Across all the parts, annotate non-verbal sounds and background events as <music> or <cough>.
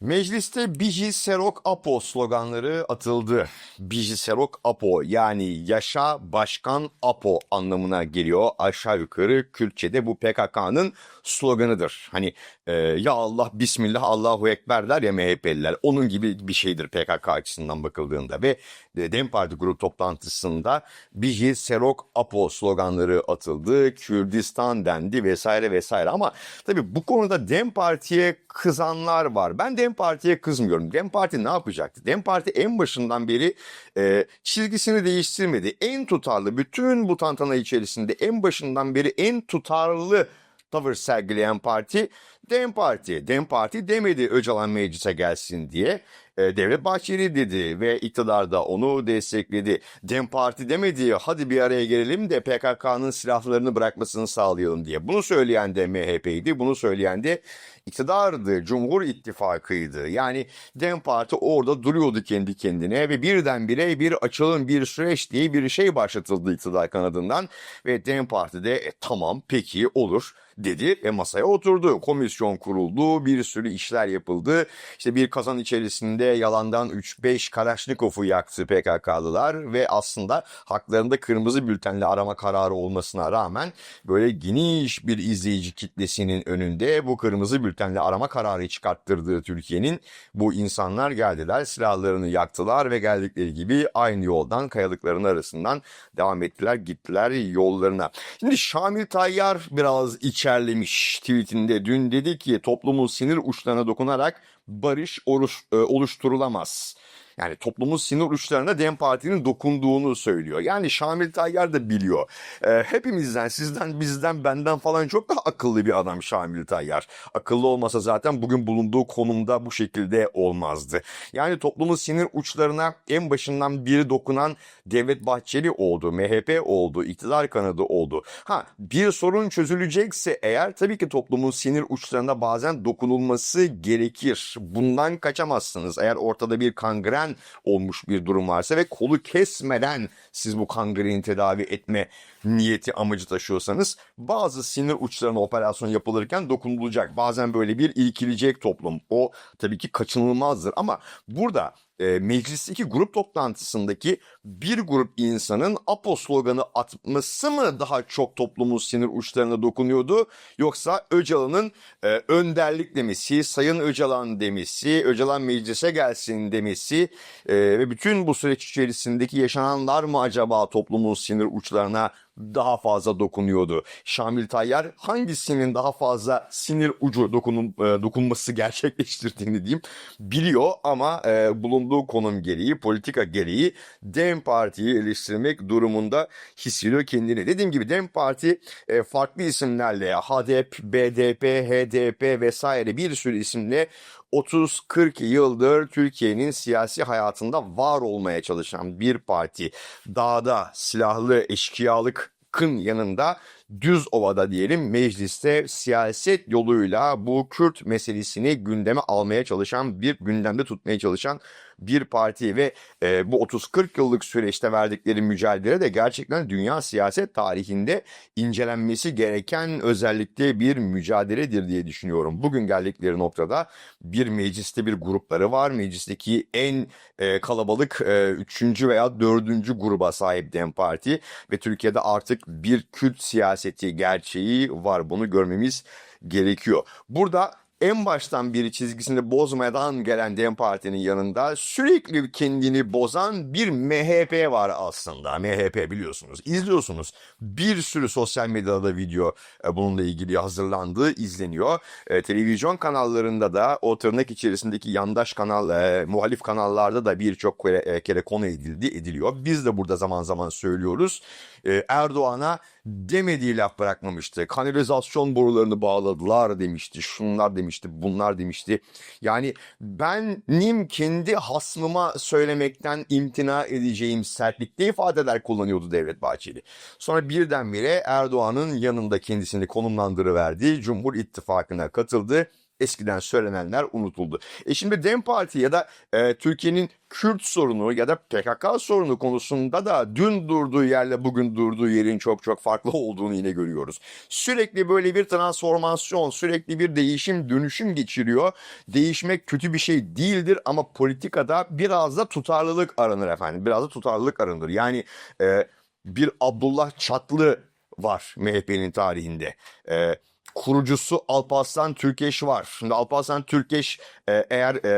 Mecliste Biji Serok Apo sloganları atıldı. Biji Serok Apo yani yaşa başkan Apo anlamına geliyor. Aşağı yukarı Kürtçe'de bu PKK'nın sloganıdır. Hani e, ya Allah Bismillah Allahu Ekber der ya MHP'liler. Onun gibi bir şeydir PKK açısından bakıldığında ve e, Dem Parti grup toplantısında Biji Serok Apo sloganları atıldı. Kürdistan dendi vesaire vesaire ama tabii bu konuda Dem Parti'ye kızanlar var. Ben Dem Parti'ye kızmıyorum. Dem Parti ne yapacaktı? Dem Parti en başından beri e, çizgisini değiştirmedi. En tutarlı bütün bu tantana içerisinde en başından beri en tutarlı tavır sergileyen parti Dem Parti. Dem Parti demedi Öcalan meclise gelsin diye. E, Devlet Bahçeli dedi ve iktidar da onu destekledi. Dem Parti demedi hadi bir araya gelelim de PKK'nın silahlarını bırakmasını sağlayalım diye. Bunu söyleyen de MHP'ydi. Bunu söyleyen de iktidardı. Cumhur İttifakı'ydı. Yani Dem Parti orada duruyordu kendi kendine ve birdenbire bir açılım bir süreç diye bir şey başlatıldı iktidar kanadından ve Dem Parti de e, tamam peki olur dedi ve masaya oturdu. Komisyon kuruldu, bir sürü işler yapıldı. İşte bir kazan içerisinde yalandan 3-5 Kalaşnikov'u yaktı PKK'lılar ve aslında haklarında kırmızı bültenle arama kararı olmasına rağmen böyle geniş bir izleyici kitlesinin önünde bu kırmızı bültenle arama kararı çıkarttırdığı Türkiye'nin bu insanlar geldiler, silahlarını yaktılar ve geldikleri gibi aynı yoldan kayalıkların arasından devam ettiler, gittiler yollarına. Şimdi Şamil Tayyar biraz içerlemiş tweetinde dün dedi ki toplumun sinir uçlarına dokunarak barış oruç, e, oluşturulamaz. Yani toplumun sinir uçlarına Dem Parti'nin dokunduğunu söylüyor. Yani Şamil Tayyar da biliyor. E, hepimizden, sizden, bizden, benden falan çok daha akıllı bir adam Şamil Tayyar. Akıllı olmasa zaten bugün bulunduğu konumda bu şekilde olmazdı. Yani toplumun sinir uçlarına en başından biri dokunan Devlet Bahçeli oldu, MHP oldu, iktidar kanadı oldu. Ha bir sorun çözülecekse eğer tabii ki toplumun sinir uçlarına bazen dokunulması gerekir. Bundan kaçamazsınız. Eğer ortada bir kangren olmuş bir durum varsa ve kolu kesmeden siz bu kangreni tedavi etme niyeti amacı taşıyorsanız bazı sinir uçlarına operasyon yapılırken dokunulacak. Bazen böyle bir ilkilecek toplum. O tabii ki kaçınılmazdır ama burada e, meclisteki grup toplantısındaki bir grup insanın APO sloganı atması mı daha çok toplumun sinir uçlarına dokunuyordu? Yoksa Öcalan'ın e, önderlik demesi, Sayın Öcalan demesi, Öcalan meclise gelsin demesi e, ve bütün bu süreç içerisindeki yaşananlar mı acaba toplumun sinir uçlarına daha fazla dokunuyordu. Şamil Tayyar hangisinin daha fazla sinir ucu dokunum, e, dokunması gerçekleştirdiğini diyeyim biliyor ama e, bulunduğu konum gereği, politika gereği Dem Parti'yi eleştirmek durumunda hissediyor kendini. Dediğim gibi Dem Parti e, farklı isimlerle HDP, BDP, HDP vesaire bir sürü isimle 30-40 yıldır Türkiye'nin siyasi hayatında var olmaya çalışan bir parti. Dağda silahlı eşkıyalık kın yanında düz ovada diyelim mecliste siyaset yoluyla bu Kürt meselesini gündeme almaya çalışan bir gündemde tutmaya çalışan bir parti ve e, bu 30-40 yıllık süreçte verdikleri mücadele de gerçekten dünya siyaset tarihinde incelenmesi gereken özellikle bir mücadeledir diye düşünüyorum. Bugün geldikleri noktada bir mecliste bir grupları var. Meclisteki en e, kalabalık e, üçüncü veya dördüncü gruba sahip Dem Parti ve Türkiye'de artık bir Kürt siyaseti gerçeği var. Bunu görmemiz gerekiyor. Burada en baştan biri çizgisini bozmadan gelen Dem Parti'nin yanında sürekli kendini bozan bir MHP var aslında. MHP biliyorsunuz, izliyorsunuz. Bir sürü sosyal medyada video e, bununla ilgili hazırlandığı izleniyor. E, televizyon kanallarında da o tırnak içerisindeki yandaş kanal, e, muhalif kanallarda da birçok kere, e, kere konu edildi, ediliyor. Biz de burada zaman zaman söylüyoruz. E, Erdoğan'a demediği laf bırakmamıştı. Kanalizasyon borularını bağladılar demişti. Şunlar demişti, bunlar demişti. Yani benim kendi hasmıma söylemekten imtina edeceğim sertlikte ifadeler kullanıyordu Devlet Bahçeli. Sonra birdenbire Erdoğan'ın yanında kendisini konumlandırıverdi. Cumhur İttifakı'na katıldı eskiden söylenenler unutuldu. E şimdi DEM Parti ya da e, Türkiye'nin Kürt sorunu ya da PKK sorunu konusunda da dün durduğu yerle bugün durduğu yerin çok çok farklı olduğunu yine görüyoruz. Sürekli böyle bir transformasyon, sürekli bir değişim, dönüşüm geçiriyor. Değişmek kötü bir şey değildir ama politikada biraz da tutarlılık aranır efendim. Biraz da tutarlılık aranır. Yani e, bir Abdullah Çatlı var MHP'nin tarihinde. E, kurucusu Alparslan Türkeş var. Şimdi Alparslan Türkeş e, eğer e,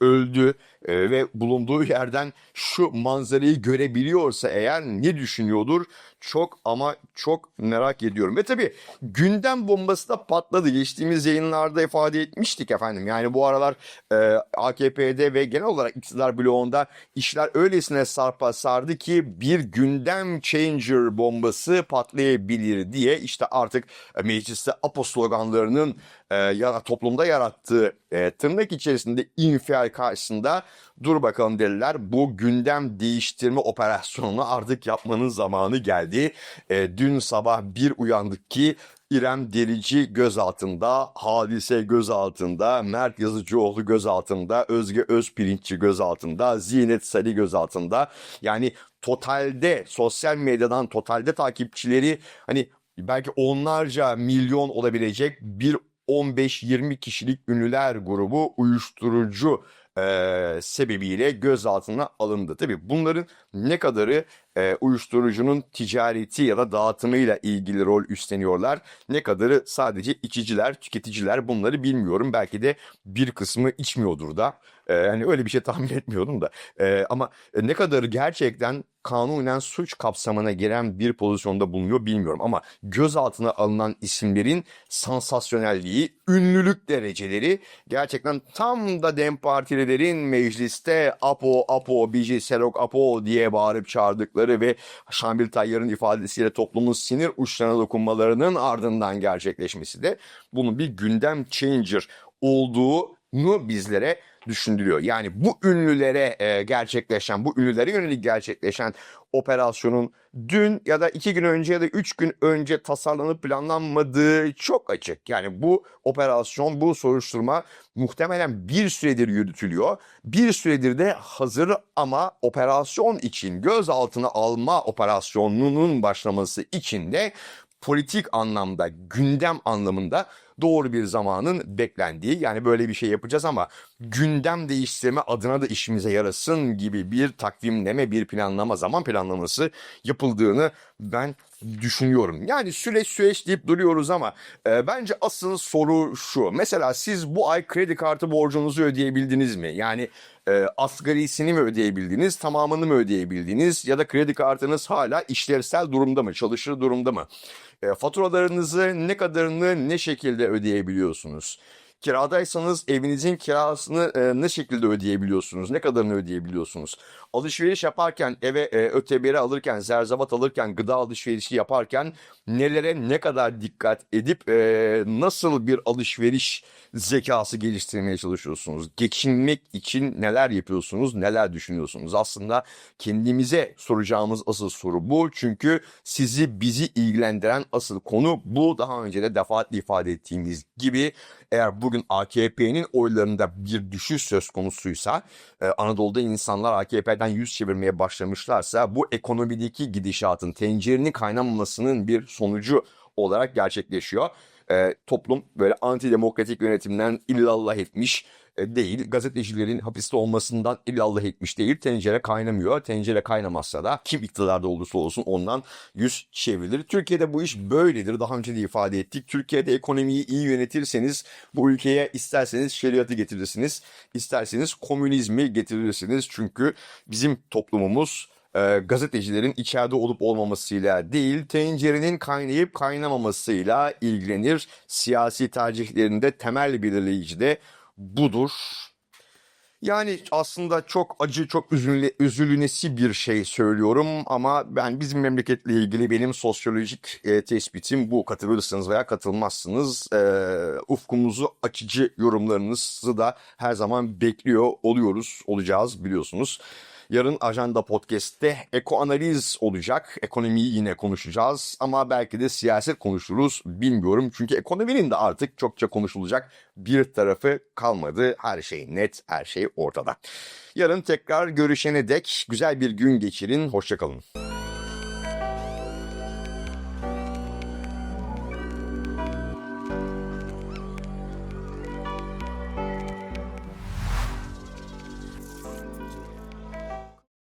öldü e, ve bulunduğu yerden şu manzarayı görebiliyorsa eğer ne düşünüyordur? Çok ama çok merak ediyorum. Ve tabii gündem bombası da patladı. Geçtiğimiz yayınlarda ifade etmiştik efendim. Yani bu aralar e, AKP'de ve genel olarak iktidar bloğunda işler öylesine sarpa sardı ki bir gündem changer bombası patlayabilir diye işte artık e, mecliste APO sloganlarının e, ya toplumda yarattığı e, tırnak içerisinde infial karşısında dur bakalım dediler. Bu gündem değiştirme operasyonunu artık yapmanın zamanı geldi. E, dün sabah bir uyandık ki İrem Derici gözaltında, Hadise gözaltında, Mert Yazıcıoğlu gözaltında, Özge Özpirinççi gözaltında, Zinet Sali gözaltında. Yani totalde sosyal medyadan totalde takipçileri hani belki onlarca milyon olabilecek bir 15-20 kişilik ünlüler grubu uyuşturucu e, sebebiyle gözaltına alındı. Tabii bunların ne kadarı e, uyuşturucunun ticareti ya da dağıtımıyla ilgili rol üstleniyorlar. Ne kadarı sadece içiciler, tüketiciler bunları bilmiyorum. Belki de bir kısmı içmiyordur da. E, yani öyle bir şey tahmin <laughs> etmiyordum da. E, ama ne kadarı gerçekten kanunen suç kapsamına giren bir pozisyonda bulunuyor bilmiyorum. Ama gözaltına alınan isimlerin sansasyonelliği, ünlülük dereceleri gerçekten tam da Dem Partililerin mecliste Apo, Apo, Bici, Serok, Apo diye bağırıp çağırdıkları ve Şambil Tayyar'ın ifadesiyle toplumun sinir uçlarına dokunmalarının ardından gerçekleşmesi de bunun bir gündem changer olduğunu bizlere düşündürüyor. Yani bu ünlülere e, gerçekleşen, bu ünlülere yönelik gerçekleşen operasyonun dün ya da iki gün önce ya da üç gün önce tasarlanıp planlanmadığı çok açık. Yani bu operasyon, bu soruşturma muhtemelen bir süredir yürütülüyor. Bir süredir de hazır ama operasyon için gözaltına alma operasyonunun başlaması için de politik anlamda, gündem anlamında doğru bir zamanın beklendiği yani böyle bir şey yapacağız ama gündem değiştirme adına da işimize yarasın gibi bir takvimleme bir planlama zaman planlaması yapıldığını ben düşünüyorum. Yani süreç süreç deyip duruyoruz ama e, bence asıl soru şu. Mesela siz bu ay kredi kartı borcunuzu ödeyebildiniz mi? Yani e, asgarisini mi ödeyebildiniz, tamamını mı ödeyebildiniz ya da kredi kartınız hala işlevsel durumda mı, çalışır durumda mı? E, faturalarınızı ne kadarını ne şekilde ödeyebiliyorsunuz? Kiradaysanız evinizin kirasını e, ne şekilde ödeyebiliyorsunuz? Ne kadarını ödeyebiliyorsunuz? Alışveriş yaparken, eve e, öteberi alırken, zerzavat alırken, gıda alışverişi yaparken nelere ne kadar dikkat edip e, nasıl bir alışveriş zekası geliştirmeye çalışıyorsunuz? Geçinmek için neler yapıyorsunuz, neler düşünüyorsunuz? Aslında kendimize soracağımız asıl soru bu. Çünkü sizi bizi ilgilendiren asıl konu bu. Daha önce de defaatle ifade ettiğimiz gibi eğer bugün AKP'nin oylarında bir düşüş söz konusuysa e, Anadolu'da insanlar AKP'den yüz çevirmeye başlamışlarsa bu ekonomideki gidişatın tencerenin kaynamamasının bir sonucu olarak gerçekleşiyor. E, toplum böyle antidemokratik yönetimden illallah etmiş değil. Gazetecilerin hapiste olmasından illallah etmiş değil. Tencere kaynamıyor. Tencere kaynamazsa da kim iktidarda olursa olsun ondan yüz çevrilir. Türkiye'de bu iş böyledir. Daha önce de ifade ettik. Türkiye'de ekonomiyi iyi yönetirseniz bu ülkeye isterseniz şeriatı getirirsiniz. isterseniz komünizmi getirirsiniz. Çünkü bizim toplumumuz e, gazetecilerin içeride olup olmamasıyla değil, tencerenin kaynayıp kaynamamasıyla ilgilenir. Siyasi tercihlerinde temel belirleyici de budur. Yani aslında çok acı, çok üzünle, üzülünesi bir şey söylüyorum ama ben bizim memleketle ilgili benim sosyolojik e, tespitim bu. Katılırsınız veya katılmazsınız. E, ufkumuzu açıcı yorumlarınızı da her zaman bekliyor oluyoruz, olacağız biliyorsunuz. Yarın Ajanda Podcast'te eko analiz olacak. Ekonomiyi yine konuşacağız ama belki de siyaset konuşuruz bilmiyorum. Çünkü ekonominin de artık çokça konuşulacak bir tarafı kalmadı. Her şey net, her şey ortada. Yarın tekrar görüşene dek güzel bir gün geçirin. Hoşçakalın.